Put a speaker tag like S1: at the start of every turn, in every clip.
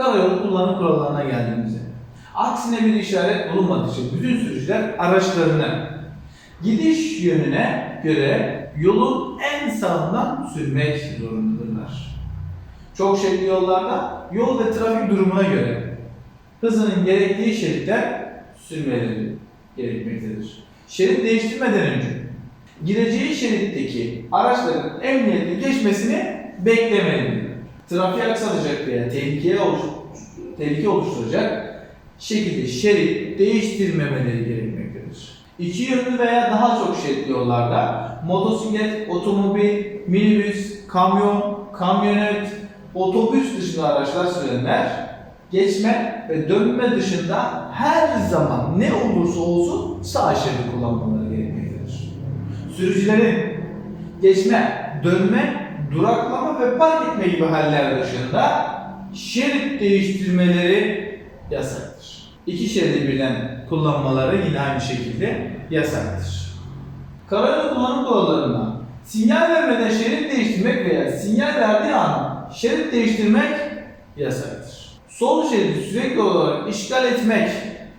S1: Karayolu kullanım kurallarına geldiğimizde. Aksine bir işaret bulunmadıkça bütün sürücüler araçlarını gidiş yönüne göre yolun en sağından sürmek zorundadırlar. Çok şeritli yollarda yol ve trafik durumuna göre hızının gerektiği şeritte sürmeleri gerekmektedir. Şerit değiştirmeden önce gireceği şeritteki araçların emniyetli geçmesini beklemelidir. Trafiği aksatacak veya tehlikeye oluş tehlike oluşturacak şekilde şerit değiştirmemeleri gerekmektedir. İki yönlü veya daha çok şeritli yollarda motosiklet, otomobil, minibüs, kamyon, kamyonet, otobüs dışında araçlar sürenler geçme ve dönme dışında her zaman ne olursa olsun sağ şeridi kullanmaları gerekmektedir. Sürücülerin geçme, dönme, duraklama ve park etme gibi haller dışında şerit değiştirmeleri yasaktır. İki şeridi birden kullanmaları yine aynı şekilde yasaktır. Karayolu kullanım kurallarında sinyal vermeden şerit değiştirmek veya sinyal verdiği an şerit değiştirmek yasaktır. Sol şeridi sürekli olarak işgal etmek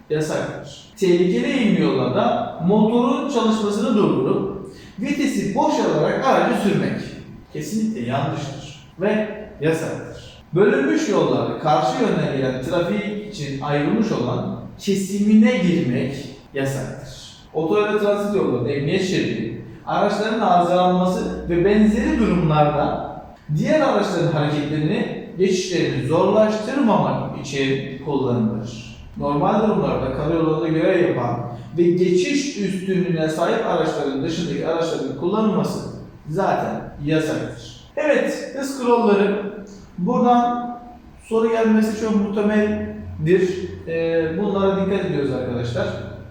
S1: yasaktır. Tehlikeli eğimli yollarda motorun çalışmasını durdurup vitesi boşalarak aracı sürmek kesinlikle yanlıştır ve yasaktır. Bölünmüş yollarda karşı yönden gelen trafik için ayrılmış olan kesimine girmek yasaktır. Otoyol ve transit yollarında emniyet şeridi, araçların arızalanması ve benzeri durumlarda diğer araçların hareketlerini, geçişlerini zorlaştırmamak için kullanılır. Normal durumlarda karayolunda görev yapan ve geçiş üstünlüğüne sahip araçların dışındaki araçların kullanılması zaten yasaktır. Evet, hız kuralları buradan soru gelmesi çok muhtemeldir. Ee, bunlara dikkat ediyoruz arkadaşlar.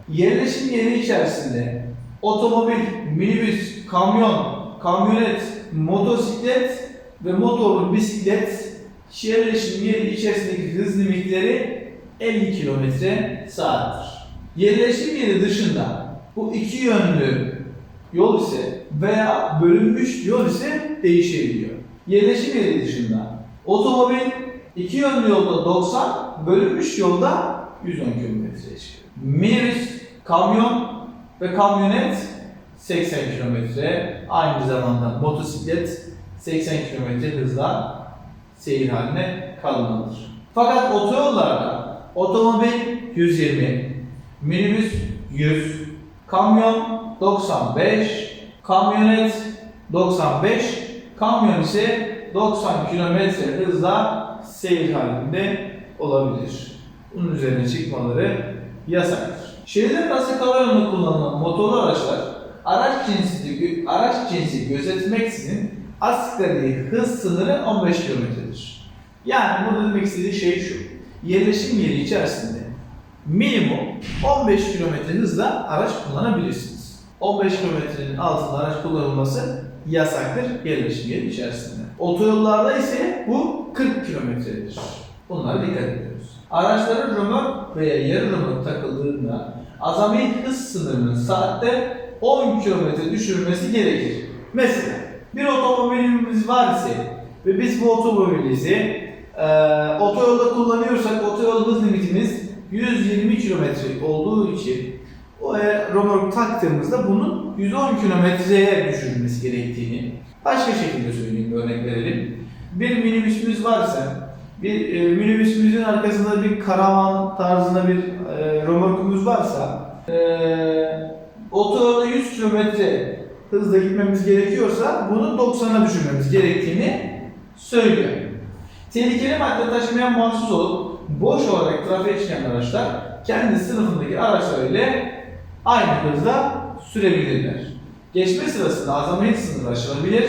S1: Yerleşim yeri içerisinde otomobil, minibüs, kamyon, kamyonet, motosiklet ve motorlu bisiklet yerleşim yeri içerisindeki hız limitleri 50 km saattir. Yerleşim yeri dışında bu iki yönlü yol ise veya bölünmüş yol ise değişebiliyor. Yerleşim yeri dışında otomobil iki yönlü yolda 90, bölünmüş yolda 110 km çıkıyor. Minibüs, kamyon ve kamyonet 80 km. Aynı zamanda motosiklet 80 km hızla seyir haline kalmalıdır. Fakat otoyollarda otomobil 120, minibüs 100, kamyon 95, kamyonet 95, kamyon ise 90 km hızla seyir halinde olabilir. Bunun üzerine çıkmaları yasaktır. Şehirler arası karayolunda kullanılan motorlu araçlar araç cinsi, araç cinsi gözetmeksizin asgari hız sınırı 15 kilometredir. Yani burada demek istediği şey şu. Yerleşim yeri içerisinde minimum 15 kilometre hızla araç kullanabilirsiniz. 15 kilometrenin altında araç kullanılması yasaktır yerleşim yeri içerisinde. Otoyollarda ise bu 40 kilometredir. Bunlara dikkat ediyoruz. Araçların römork veya yarı römork takıldığında azami hız sınırının saatte 10 kilometre düşürülmesi gerekir. Mesela bir otomobilimiz var ise ve biz bu otomobilimizi e, otoyolda kullanıyorsak otoyol hız limitimiz 120 kilometre olduğu için o e, römork taktığımızda bunun 110 kilometreye düşürülmesi gerektiğini başka şekilde söyleyeyim örnek verelim. Bir minibüsümüz varsa bir e, minibüsümüzün arkasında bir karavan tarzında bir e, römorkumuz varsa e, otoyolda 100 kilometre hızla gitmemiz gerekiyorsa bunu 90'a düşürmemiz gerektiğini söylüyor. Tehlikeli madde taşımayan mahsus olup boş olarak trafiğe çıkan araçlar kendi sınıfındaki araçlar ile aynı hızda sürebilirler. Geçme sırasında azami sınırı aşılabilir.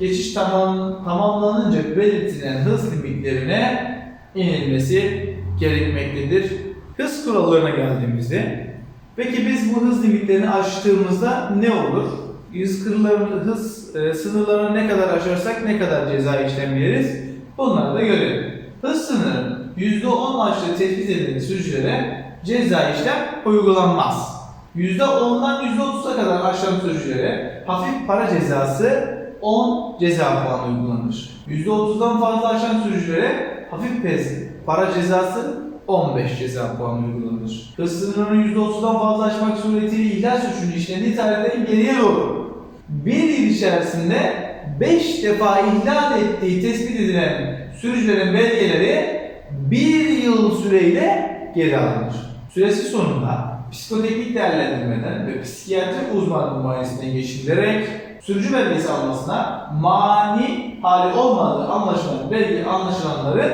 S1: Geçiş tamam, tamamlanınca belirtilen hız limitlerine inilmesi gerekmektedir. Hız kurallarına geldiğimizde peki biz bu hız limitlerini aştığımızda ne olur? Hız, kırılarını, hız e, sınırlarını ne kadar aşarsak ne kadar ceza işlem yeriz? Bunları da görelim. Hız sınırı %10 aşırı tespit edilen sürücülere ceza işlem uygulanmaz. %10'dan %30'a kadar aşan sürücülere hafif para cezası 10 ceza puanı uygulanır. %30'dan fazla aşan sürücülere hafif pes para cezası 15 ceza puanı uygulanır. Hız sınırını %30'dan fazla aşmak suretiyle ihlal suçunu işlendiği tarihten geriye doğru bir yıl içerisinde 5 defa ihlal ettiği tespit edilen sürücülerin belgeleri bir yıl süreyle geri alınır. Süresi sonunda psikoteknik değerlendirmeden ve psikiyatri uzmanlığı muayenesinden geçirilerek sürücü belgesi almasına mani hali olmadığı anlaşılan belge anlaşılanların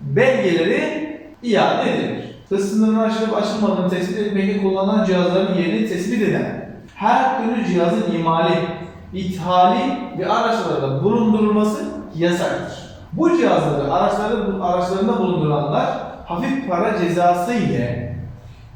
S1: belgeleri iade edilir. Hız sınırını aşırıp aşılmadığını tespit etmekte kullanılan cihazların yerini tespit eden her türlü cihazın imali, ithali ve araçlarda bulundurulması yasaktır. Bu cihazları araçları, araçlarında bulunduranlar hafif para cezası ile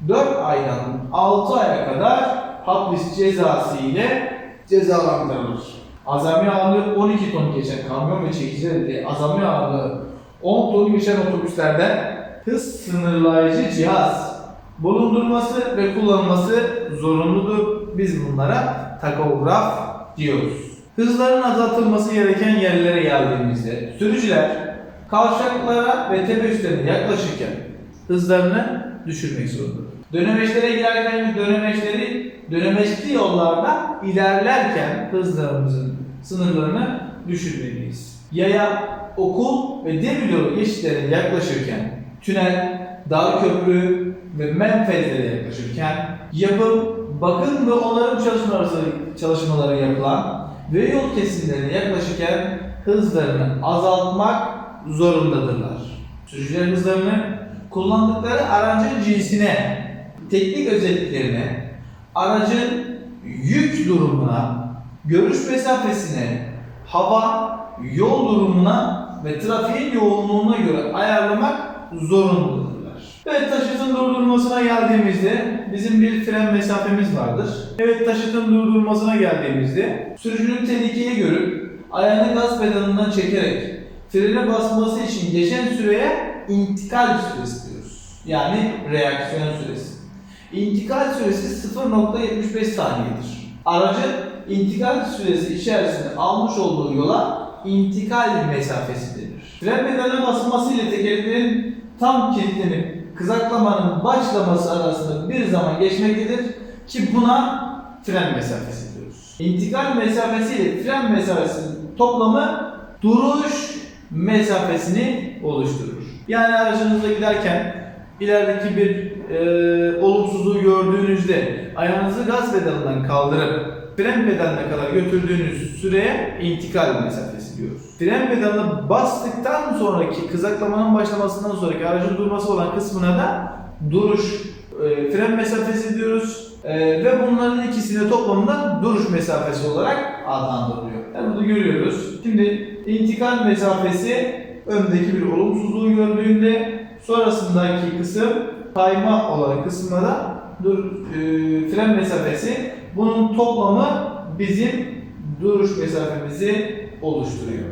S1: 4 aydan 6 aya kadar hapis cezası ile cezalandırılır. Azami ağırlığı 12 ton geçen kamyon ve çekiciler ile azami ağırlığı 10 ton geçen otobüslerde hız sınırlayıcı cihaz bulundurması ve kullanılması zorunludur. Biz bunlara takograf diyoruz. Hızların azaltılması gereken yerlere geldiğimizde sürücüler kavşaklara ve tepe üstlerine yaklaşırken hızlarını düşürmek zorundadır. Dönemeçlere girerken dönemeçleri dönemeçli yollarda ilerlerken hızlarımızın sınırlarını düşürmeliyiz. Yaya, okul ve demir yolu geçitlerine yaklaşırken tünel, dağ köprü ve menfezlere yaklaşırken yapım, bakım ve onarım çalışmaları, çalışmaları yapılan ve yol kesimlerine yaklaşırken hızlarını azaltmak zorundadırlar. Sürücüler hızlarını kullandıkları aracın cinsine, teknik özelliklerine, aracın yük durumuna, görüş mesafesine, hava, yol durumuna ve trafiğin yoğunluğuna göre ayarlamak zorundadırlar. Evet taşıtın durdurulmasına geldiğimizde bizim bir fren mesafemiz vardır. Evet taşıtın durdurulmasına geldiğimizde sürücünün tehlikeyi görüp ayağını gaz pedalından çekerek frene basması için geçen süreye intikal süresi diyoruz. Yani reaksiyon süresi. İntikal süresi 0.75 saniyedir. Aracın intikal süresi içerisinde almış olduğu yola intikal mesafesi denir. Fren pedalına basılması ile tekerlerin tam kilitlenip kızaklamanın başlaması arasında bir zaman geçmektedir ki buna fren mesafesi diyoruz. İntikal mesafesi ile fren mesafesinin toplamı duruş mesafesini oluşturur. Yani aracınızda giderken ilerideki bir e, olumsuzluğu gördüğünüzde ayağınızı gaz pedalından kaldırıp fren pedaline kadar götürdüğünüz süreye intikal mesafesi diyoruz. Fren pedalına bastıktan sonraki kızaklamanın başlamasından sonraki aracın durması olan kısmına da duruş e, fren mesafesi diyoruz. E, ve bunların ikisini toplamında duruş mesafesi olarak adlandırılıyor. Yani bunu görüyoruz. Şimdi intikal mesafesi öndeki bir olumsuzluğu gördüğünde sonrasındaki kısım kayma olan kısmına da dur, e, fren mesafesi bunun toplamı bizim duruş mesafemizi oluşturuyor.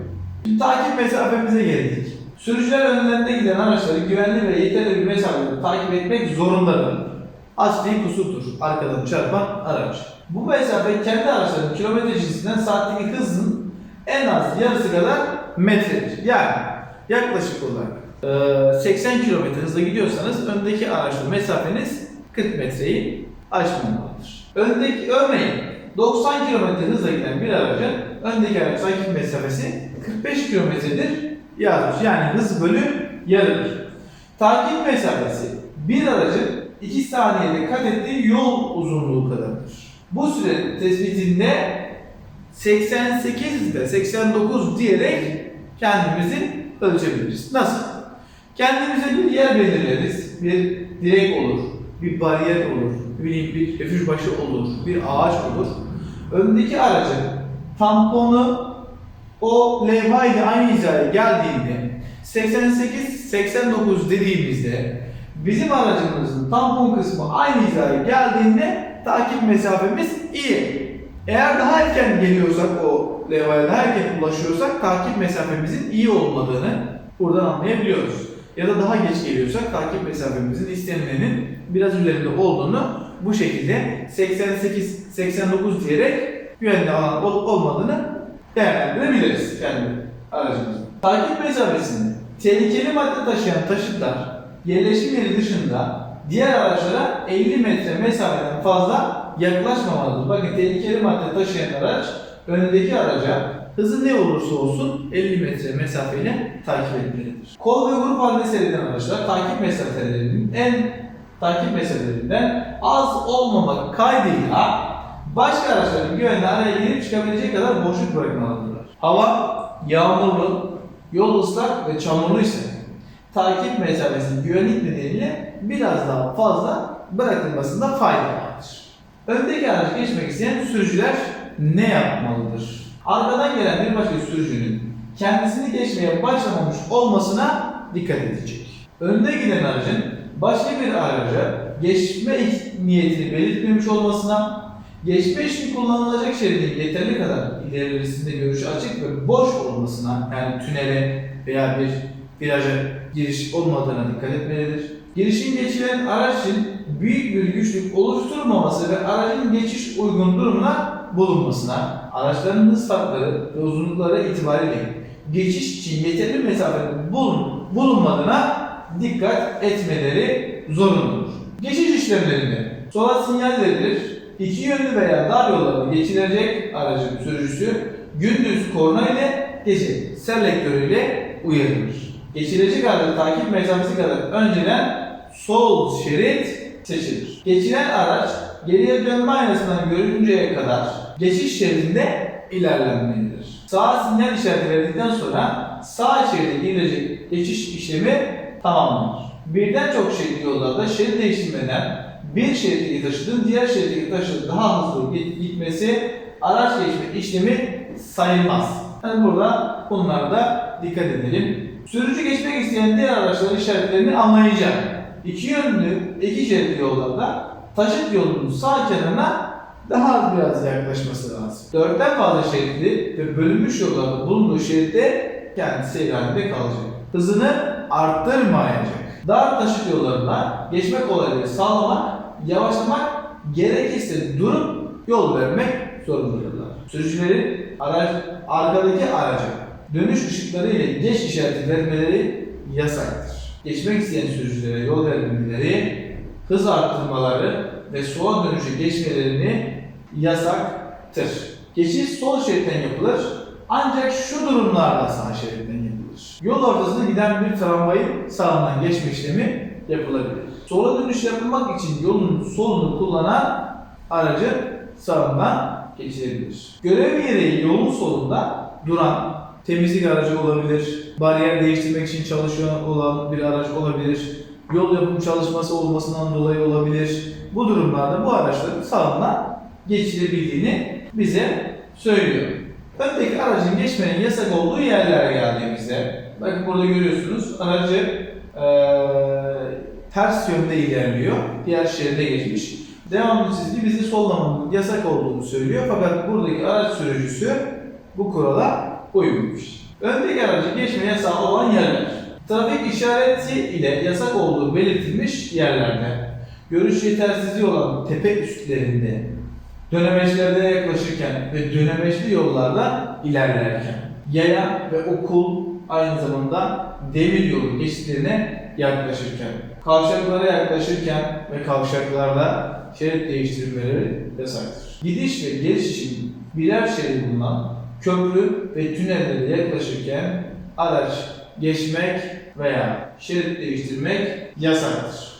S1: Şimdi takip mesafemize geldik. Sürücüler önlerinde giden araçları güvenli ve yeterli bir mesafede takip etmek zorundadır. Asli kusurdur arkadan çarpan araç. Bu mesafe kendi araçlarının kilometre cinsinden saatteki hızın en az yarısı kadar metredir. Yani yaklaşık olarak 80 km hızla gidiyorsanız öndeki araçla mesafeniz 40 metreyi aşmamalıdır. Öndeki örneğin 90 km hızla giden bir aracın öndeki araç takip mesafesi 45 kilometredir yazmış. Yani hız bölü yarıdır. Takip mesafesi bir aracın 2 saniyede kat ettiği yol uzunluğu kadardır. Bu süre tespitinde 88 ve 89 diyerek kendimizi ölçebiliriz. Nasıl? Kendimize bir yer belirleriz. Bir direk olur, bir bariyer olur, bir, bir refüj başı olur, bir ağaç olur. Öndeki aracın tamponu o levha ile aynı hizaya geldiğinde 88-89 dediğimizde bizim aracımızın tampon kısmı aynı hizaya geldiğinde takip mesafemiz iyi. Eğer daha erken geliyorsak o levhaya daha erken ulaşıyorsak takip mesafemizin iyi olmadığını buradan anlayabiliyoruz. Ya da daha geç geliyorsak takip mesafemizin istenilenin biraz üzerinde olduğunu bu şekilde 88-89 diyerek güvenli alan olup olmadığını değerlendirebiliriz kendi aracımızın. Takip mesafesini tehlikeli madde taşıyan taşıtlar yerleşim yeri dışında diğer araçlara 50 metre mesafeden fazla yaklaşmamalıdır. Bakın tehlikeli madde taşıyan araç önündeki araca hızı ne olursa olsun 50 metre mesafeyle takip etmelidir. Kol ve grup halinde seyreden araçlar takip mesafelerinin en takip mesafelerinden az olmamak kaydıyla başka araçların güvenli araya girip çıkabilecek kadar boşluk bırakmalıdırlar. Hava yağmurlu, yol ıslak ve çamurlu ise takip mesafesinin güvenlik nedeniyle biraz daha fazla bırakılmasında fayda vardır. Öndeki araç geçmek isteyen sürücüler ne yapmalıdır? Arkadan gelen bir başka sürücünün kendisini geçmeye başlamamış olmasına dikkat edecek. Önde giden aracın başka bir araca geçme niyetini belirtmemiş olmasına, geçme için kullanılacak şeridin yeterli kadar ilerisinde görüşü açık ve boş olmasına, yani tünele veya bir viraja giriş olmadığına dikkat etmelidir. Girişin geçilen araç için büyük bir güçlük oluşturmaması ve aracın geçiş uygun durumuna bulunmasına, araçların hız farkları ve uzunlukları itibariyle geçiş için yeterli mesafede bulun, bulunmadığına dikkat etmeleri zorunludur. Geçiş işlemlerinde sola sinyal verilir, iki yönlü veya dar yollarda geçilecek aracın sürücüsü gündüz korna ile gece selektörüyle uyarılır. Geçilecek aracın takip mesafesi kadar önceden sol şerit seçilir. Geçilen araç geriye dönme aynasından görünceye kadar geçiş şeridinde ilerlenmelidir. Sağa sinyal işareti verdikten sonra sağ şeride girilecek geçiş işlemi tamamlanır. Birden çok şeritli yollarda şerit değiştirmeden bir şeritteki taşıtın diğer şeritteki taşıtın daha hızlı git- gitmesi araç geçme işlemi sayılmaz. Yani burada bunlara da dikkat edelim. Sürücü geçmek isteyen diğer araçların işaretlerini anlayacak. İki yönlü, iki şeritli yollarda taşıt yolunun sağ kenarına daha az biraz yaklaşması lazım. Dörtten fazla şeritli ve bölünmüş yollarda bulunduğu şeritte kendisi halinde kalacak. Hızını arttırmayacak. Dar taşıt yollarında geçme kolaylığı sağlamak, yavaşlamak, gerekirse durup yol vermek zorundadırlar. Sürücülerin araç, arkadaki araca dönüş ışıkları ile geç işareti vermeleri yasaktır. Geçmek isteyen sürücülere yol vermeleri, hız arttırmaları ve sola dönüşe geçmelerini yasaktır. Geçiş sol şeritten yapılır ancak şu durumlarda sağ şeritten yapılır. Yol ortasında giden bir tramvayın sağından geçme işlemi yapılabilir. Sola dönüş yapılmak için yolun solunu kullanan aracın sağından geçilebilir. Görev gereği yolun solunda duran temizlik aracı olabilir, bariyer değiştirmek için çalışıyor olan bir araç olabilir, yol yapım çalışması olmasından dolayı olabilir. Bu durumlarda bu araçların sağından geçilebildiğini bize söylüyor. Öndeki aracın geçmenin yasak olduğu yerlere geldiğimizde, bakın burada görüyorsunuz aracı eee, ters yönde ilerliyor, diğer şeride geçmiş. Devamlı çizgi bizi sollamanın yasak olduğunu söylüyor fakat buradaki araç sürücüsü bu kurala uymuş. Öndeki aracı geçme yasağı olan yerler. Trafik işareti ile yasak olduğu belirtilmiş yerlerde. Görüş yetersizliği olan tepe üstlerinde, dönemeçlerde yaklaşırken ve dönemeçli yollarda ilerlerken, yaya ve okul aynı zamanda demir yolu geçitlerine yaklaşırken, kavşaklara yaklaşırken ve kavşaklarda şerit değiştirmeleri yasaktır. Gidiş ve geliş için birer şerit bulunan köprü ve tünellere yaklaşırken araç geçmek veya şerit değiştirmek yasaktır.